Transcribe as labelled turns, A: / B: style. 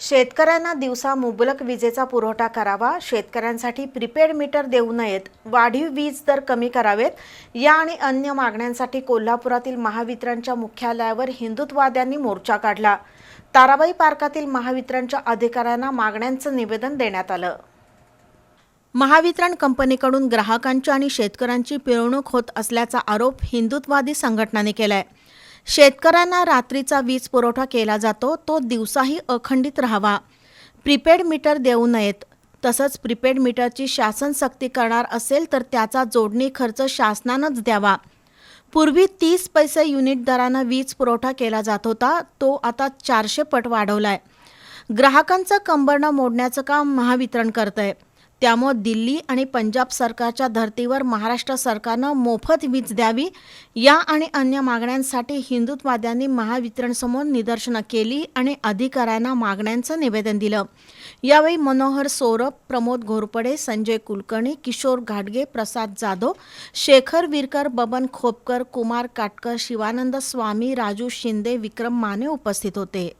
A: शेतकऱ्यांना दिवसा मुबलक विजेचा पुरवठा करावा शेतकऱ्यांसाठी प्रीपेड मीटर देऊ नयेत वाढीव वीज दर कमी करावेत या आणि अन्य मागण्यांसाठी कोल्हापुरातील महावितरणच्या मुख्यालयावर हिंदुत्ववाद्यांनी मोर्चा काढला. ताराबाई पार्कातील महावितरणच्या अधिकाऱ्यांना मागण्यांचं निवेदन देण्यात आलं. महावितरण कंपनीकडून ग्राहकांची आणि शेतकऱ्यांची पिळवणूक होत असल्याचा आरोप हिंदुत्ववादी संघटनाने केलाय. शेतकऱ्यांना रात्रीचा वीज पुरवठा केला जातो तो दिवसाही अखंडित राहावा. प्रीपेड मीटर देऊ नयेत. तसंच प्रीपेड मीटरची शासन सक्ती करणार असेल तर त्याचा जोडणी खर्च शासनानंच द्यावा. पूर्वी तीस पैसे युनिट दरानं वीज पुरवठा केला जात होता तो आता चारशे पट वाढवलाय. ग्राहकांचं कंबरणं मोडण्याचं काम महावितरण करतंय. त्यामुळे दिल्ली आणि पंजाब सरकारच्या धर्तीवर महाराष्ट्र सरकारनं मोफत वीज द्यावी या आणि अन्य मागण्यांसाठी हिंदुत्ववाद्यांनी महावितरणसमोर निदर्शनं केली आणि अधिकाऱ्यांना मागण्यांचं निवेदन दिलं. यावेळी मनोहर सौरभ प्रमोद घोरपडे संजय कुलकर्णी किशोर घाटगे प्रसाद जाधव शेखर विरकर बबन खोपकर कुमार काटकर शिवानंद स्वामी राजू शिंदे विक्रम माने उपस्थित होते.